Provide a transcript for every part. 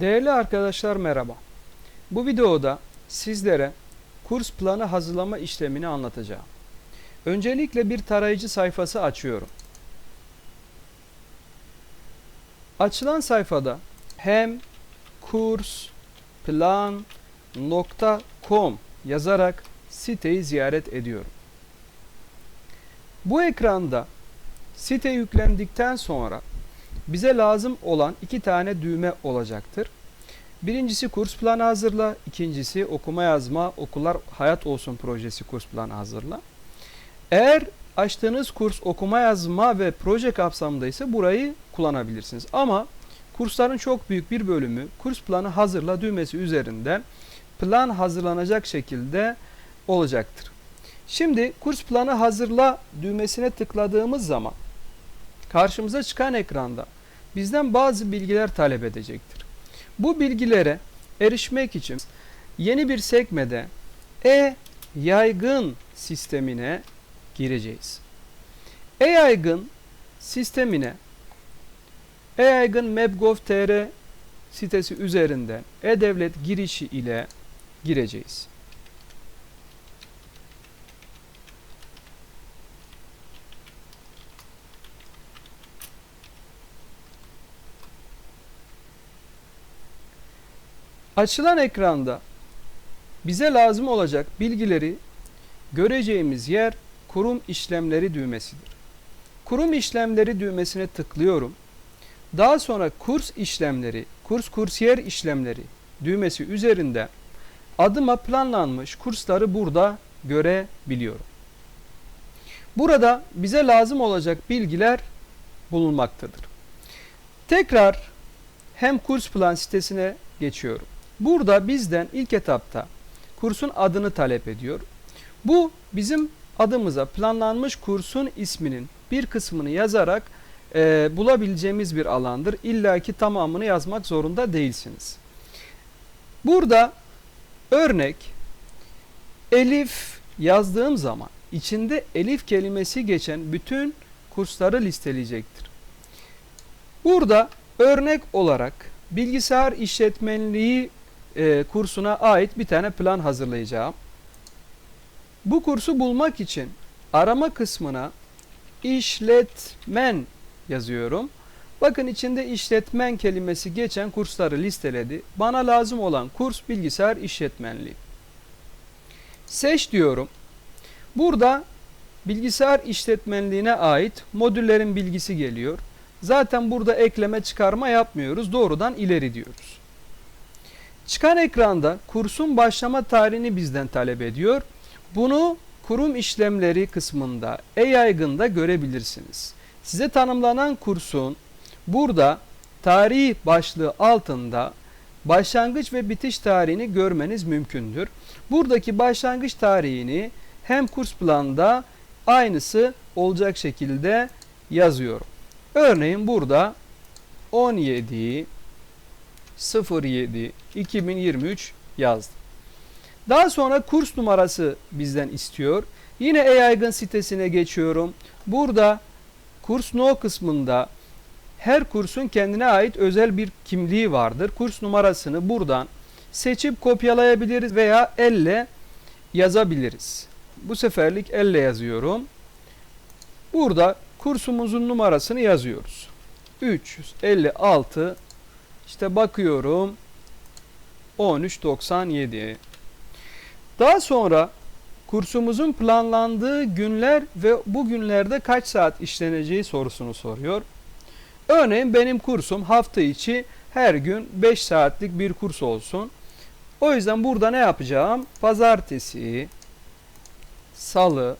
Değerli arkadaşlar merhaba. Bu videoda sizlere kurs planı hazırlama işlemini anlatacağım. Öncelikle bir tarayıcı sayfası açıyorum. Açılan sayfada hem kursplan.com yazarak siteyi ziyaret ediyorum. Bu ekranda site yüklendikten sonra bize lazım olan iki tane düğme olacaktır. Birincisi kurs planı hazırla, ikincisi okuma yazma okullar hayat olsun projesi kurs planı hazırla. Eğer açtığınız kurs okuma yazma ve proje kapsamında ise burayı kullanabilirsiniz. Ama kursların çok büyük bir bölümü kurs planı hazırla düğmesi üzerinden plan hazırlanacak şekilde olacaktır. Şimdi kurs planı hazırla düğmesine tıkladığımız zaman karşımıza çıkan ekranda bizden bazı bilgiler talep edecektir. Bu bilgilere erişmek için yeni bir sekmede e-yaygın sistemine gireceğiz. E-yaygın sistemine e-yaygın map.gov.tr sitesi üzerinden e-devlet girişi ile gireceğiz. Açılan ekranda bize lazım olacak bilgileri göreceğimiz yer kurum işlemleri düğmesidir. Kurum işlemleri düğmesine tıklıyorum. Daha sonra kurs işlemleri, kurs kursiyer işlemleri düğmesi üzerinde adıma planlanmış kursları burada görebiliyorum. Burada bize lazım olacak bilgiler bulunmaktadır. Tekrar hem kurs plan sitesine geçiyorum. Burada bizden ilk etapta kursun adını talep ediyor. Bu bizim adımıza planlanmış kursun isminin bir kısmını yazarak e, bulabileceğimiz bir alandır. İlla ki tamamını yazmak zorunda değilsiniz. Burada örnek elif yazdığım zaman içinde elif kelimesi geçen bütün kursları listeleyecektir. Burada örnek olarak bilgisayar işletmenliği e, kursuna ait bir tane plan hazırlayacağım. Bu kursu bulmak için arama kısmına işletmen yazıyorum. Bakın içinde işletmen kelimesi geçen kursları listeledi. Bana lazım olan kurs bilgisayar işletmenliği. Seç diyorum. Burada bilgisayar işletmenliğine ait modüllerin bilgisi geliyor. Zaten burada ekleme çıkarma yapmıyoruz. Doğrudan ileri diyoruz. Çıkan ekranda kursun başlama tarihini bizden talep ediyor. Bunu kurum işlemleri kısmında e-yaygında görebilirsiniz. Size tanımlanan kursun burada tarih başlığı altında başlangıç ve bitiş tarihini görmeniz mümkündür. Buradaki başlangıç tarihini hem kurs planda aynısı olacak şekilde yazıyorum. Örneğin burada 17 07 2023 yazdım. Daha sonra kurs numarası bizden istiyor. Yine e-yaygın sitesine geçiyorum. Burada kurs no kısmında her kursun kendine ait özel bir kimliği vardır. Kurs numarasını buradan seçip kopyalayabiliriz veya elle yazabiliriz. Bu seferlik elle yazıyorum. Burada kursumuzun numarasını yazıyoruz. 356 işte bakıyorum 1397. Daha sonra kursumuzun planlandığı günler ve bu günlerde kaç saat işleneceği sorusunu soruyor. Örneğin benim kursum hafta içi her gün 5 saatlik bir kurs olsun. O yüzden burada ne yapacağım? Pazartesi, salı,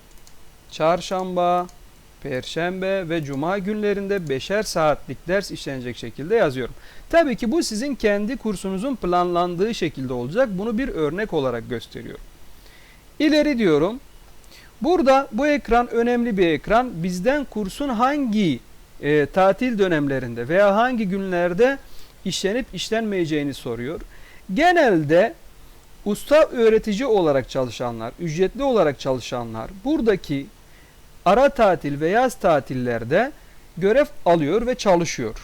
çarşamba, perşembe ve cuma günlerinde beşer saatlik ders işlenecek şekilde yazıyorum. Tabii ki bu sizin kendi kursunuzun planlandığı şekilde olacak. Bunu bir örnek olarak gösteriyorum. İleri diyorum. Burada bu ekran önemli bir ekran. Bizden kursun hangi e, tatil dönemlerinde veya hangi günlerde işlenip işlenmeyeceğini soruyor. Genelde usta öğretici olarak çalışanlar, ücretli olarak çalışanlar buradaki ara tatil ve yaz tatillerde görev alıyor ve çalışıyor.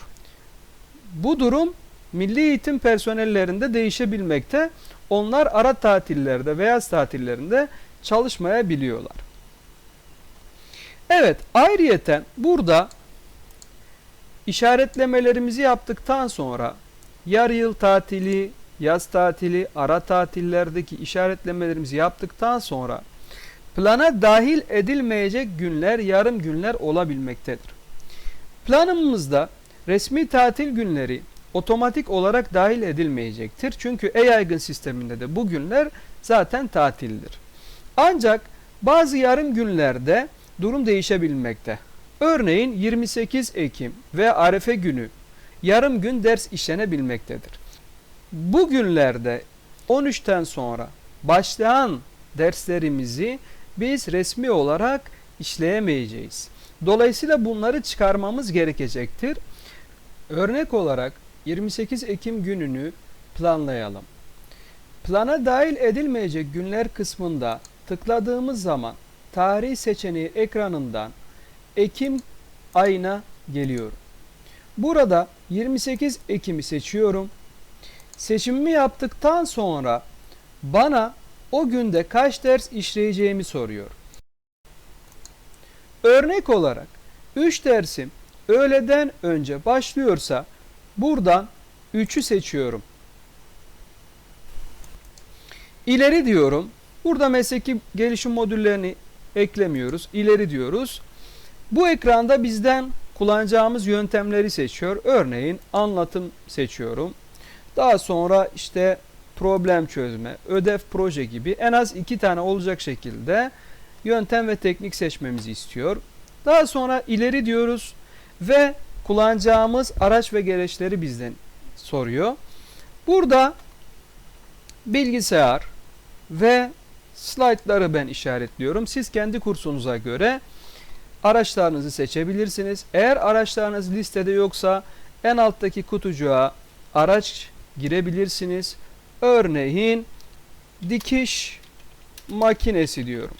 Bu durum milli eğitim personellerinde değişebilmekte. Onlar ara tatillerde veya yaz tatillerinde çalışmayabiliyorlar. Evet, ayrıyeten burada işaretlemelerimizi yaptıktan sonra yarı yıl tatili, yaz tatili, ara tatillerdeki işaretlemelerimizi yaptıktan sonra plana dahil edilmeyecek günler, yarım günler olabilmektedir. Planımızda resmi tatil günleri otomatik olarak dahil edilmeyecektir. Çünkü e-yaygın sisteminde de bu günler zaten tatildir. Ancak bazı yarım günlerde durum değişebilmekte. Örneğin 28 Ekim ve Arefe günü yarım gün ders işlenebilmektedir. Bu günlerde 13'ten sonra başlayan derslerimizi biz resmi olarak işleyemeyeceğiz. Dolayısıyla bunları çıkarmamız gerekecektir. Örnek olarak 28 Ekim gününü planlayalım. Plana dahil edilmeyecek günler kısmında tıkladığımız zaman tarih seçeneği ekranından Ekim ayına geliyorum. Burada 28 Ekim'i seçiyorum. Seçimimi yaptıktan sonra bana o günde kaç ders işleyeceğimi soruyor. Örnek olarak 3 dersim öğleden önce başlıyorsa buradan 3'ü seçiyorum. İleri diyorum. Burada mesleki gelişim modüllerini eklemiyoruz. İleri diyoruz. Bu ekranda bizden kullanacağımız yöntemleri seçiyor. Örneğin anlatım seçiyorum. Daha sonra işte problem çözme, ödev proje gibi en az iki tane olacak şekilde yöntem ve teknik seçmemizi istiyor. Daha sonra ileri diyoruz ve kullanacağımız araç ve gereçleri bizden soruyor. Burada bilgisayar ve slaytları ben işaretliyorum. Siz kendi kursunuza göre araçlarınızı seçebilirsiniz. Eğer araçlarınız listede yoksa en alttaki kutucuğa araç girebilirsiniz. Örneğin dikiş makinesi diyorum.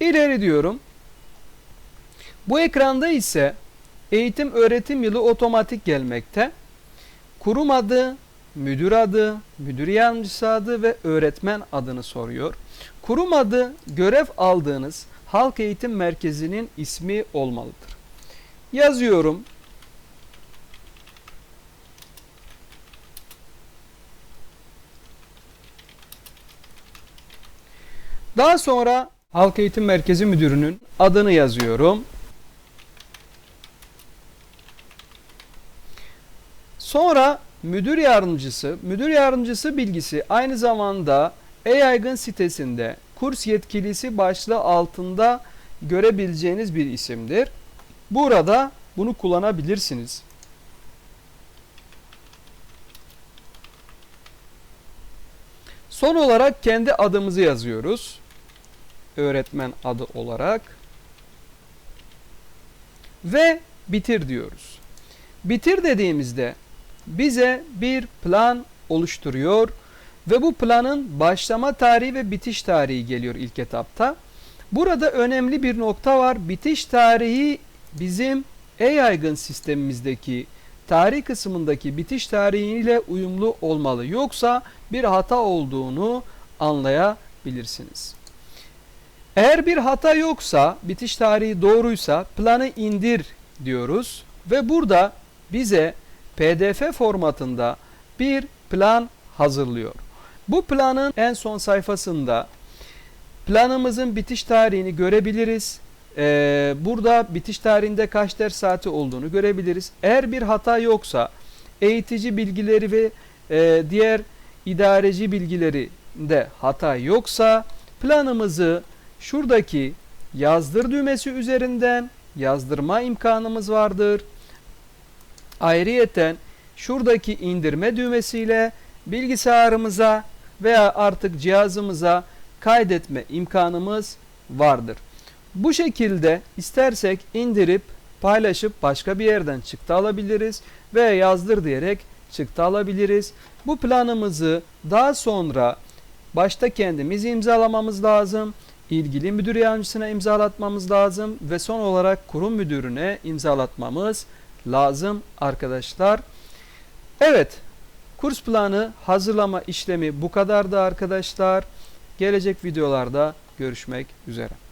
İleri diyorum. Bu ekranda ise eğitim öğretim yılı otomatik gelmekte. Kurum adı, müdür adı, müdür yardımcısı adı ve öğretmen adını soruyor. Kurum adı görev aldığınız halk eğitim merkezinin ismi olmalıdır. Yazıyorum. Daha sonra Halk Eğitim Merkezi Müdürü'nün adını yazıyorum. Sonra müdür yardımcısı, müdür yardımcısı bilgisi aynı zamanda e-yaygın sitesinde kurs yetkilisi başlığı altında görebileceğiniz bir isimdir. Burada bunu kullanabilirsiniz. Son olarak kendi adımızı yazıyoruz. Öğretmen adı olarak. Ve bitir diyoruz. Bitir dediğimizde bize bir plan oluşturuyor ve bu planın başlama tarihi ve bitiş tarihi geliyor ilk etapta. Burada önemli bir nokta var. Bitiş tarihi bizim e-yaygın sistemimizdeki tarih kısmındaki bitiş tarihiyle uyumlu olmalı. Yoksa bir hata olduğunu anlayabilirsiniz. Eğer bir hata yoksa, bitiş tarihi doğruysa planı indir diyoruz ve burada bize PDF formatında bir plan hazırlıyor. Bu planın en son sayfasında planımızın bitiş tarihini görebiliriz. Ee, burada bitiş tarihinde kaç ders saati olduğunu görebiliriz. Eğer bir hata yoksa eğitici bilgileri ve e, diğer idareci bilgilerinde hata yoksa planımızı şuradaki yazdır düğmesi üzerinden yazdırma imkanımız vardır. Ayrıyeten şuradaki indirme düğmesiyle bilgisayarımıza veya artık cihazımıza kaydetme imkanımız vardır. Bu şekilde istersek indirip paylaşıp başka bir yerden çıktı alabiliriz ve yazdır diyerek çıktı alabiliriz. Bu planımızı daha sonra başta kendimiz imzalamamız lazım. İlgili müdür yardımcısına imzalatmamız lazım ve son olarak kurum müdürüne imzalatmamız lazım arkadaşlar. Evet, kurs planı hazırlama işlemi bu kadardı arkadaşlar. Gelecek videolarda görüşmek üzere.